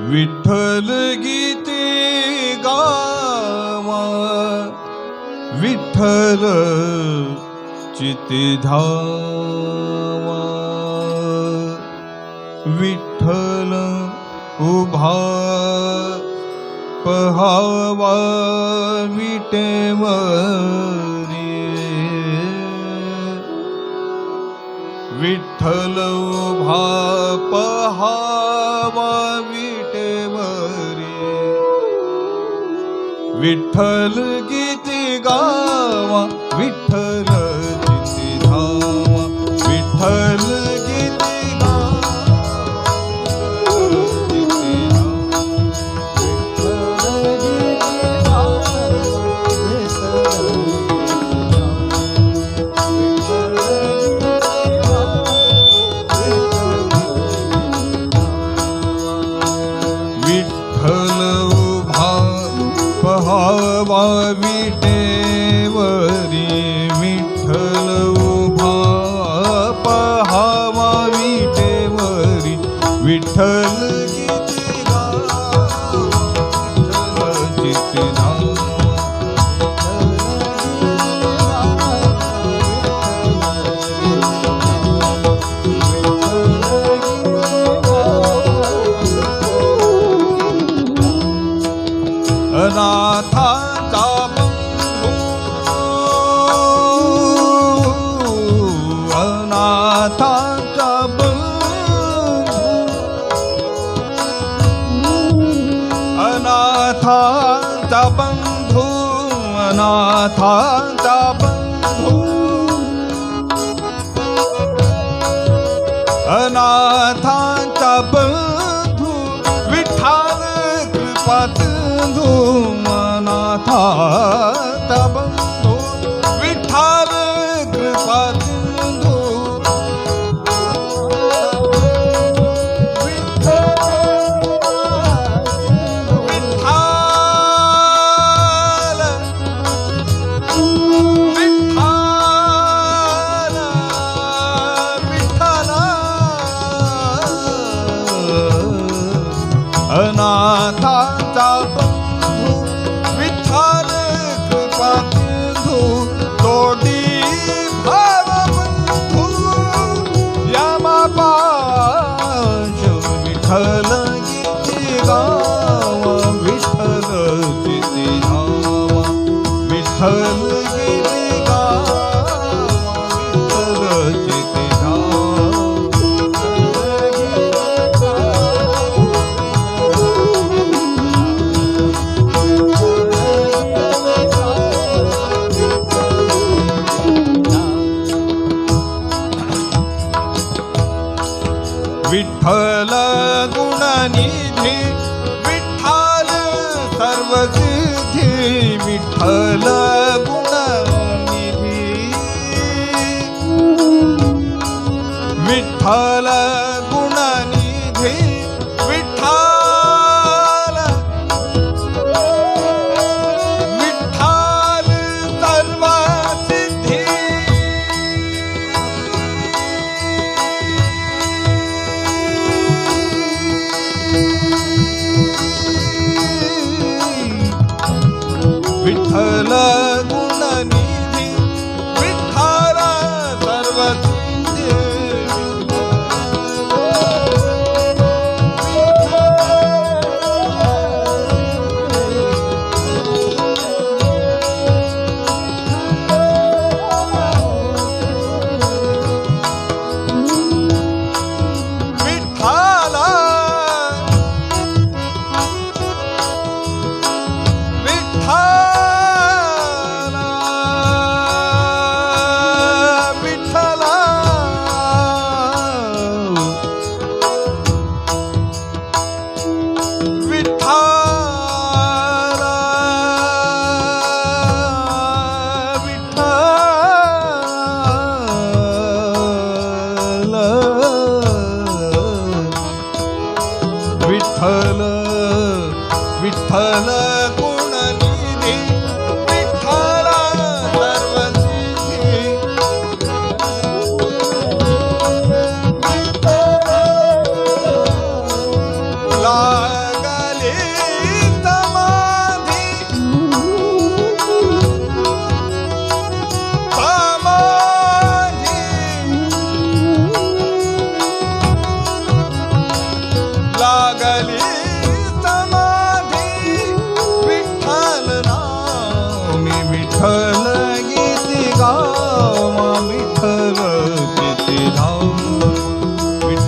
विठ्ठल गीते गावा विठ्ठल चितिधावा विठ्ठल उभा पहावा विटेवरी विठ्ठल उभा पहा विठ्ठल गीती गावा विठ्ठल गीती धावा विठ्ठल विटेवरी विठ्ठल उभा पहावा विटेवरी अनाथांचा बंधू कृपा कृपात धूमनाथा अनाथाचा विठ्ठला விட்டலா फल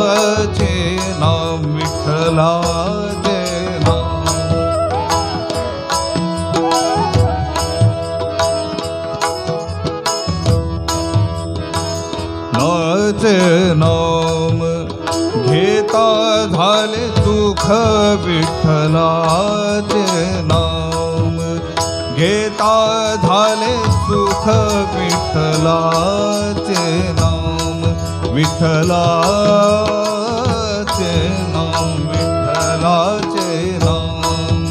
विठ्ठलाचे नाम विठ्ठलाचे नाम नाचे नाम घेता झाले सुख विठ्ठलाचे नाम. घेता झाले सुख विठ्ठलाचे विठ्ठलाचे नाम विठ्ठलाचे नाम.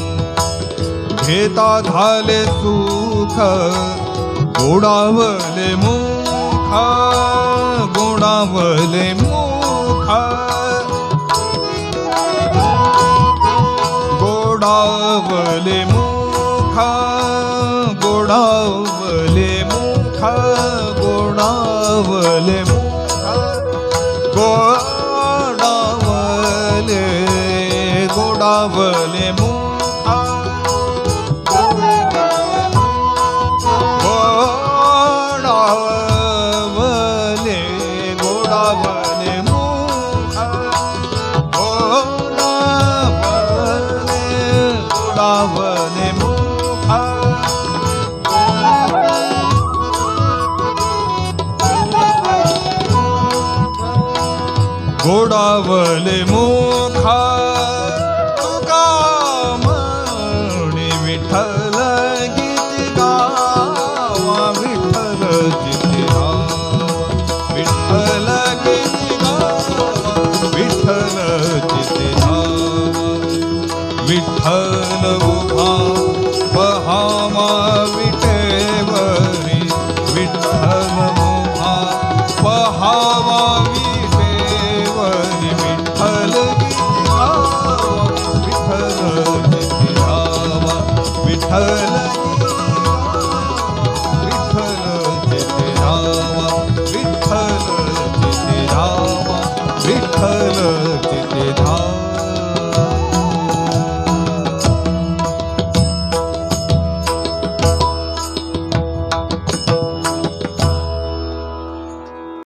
घेता झाले सुख गोडावले मुख गोडावले मुख. गोडावले मुख गोडावले मुख गोडावले मुख. गोडावले गोडावले घोडावले मुखा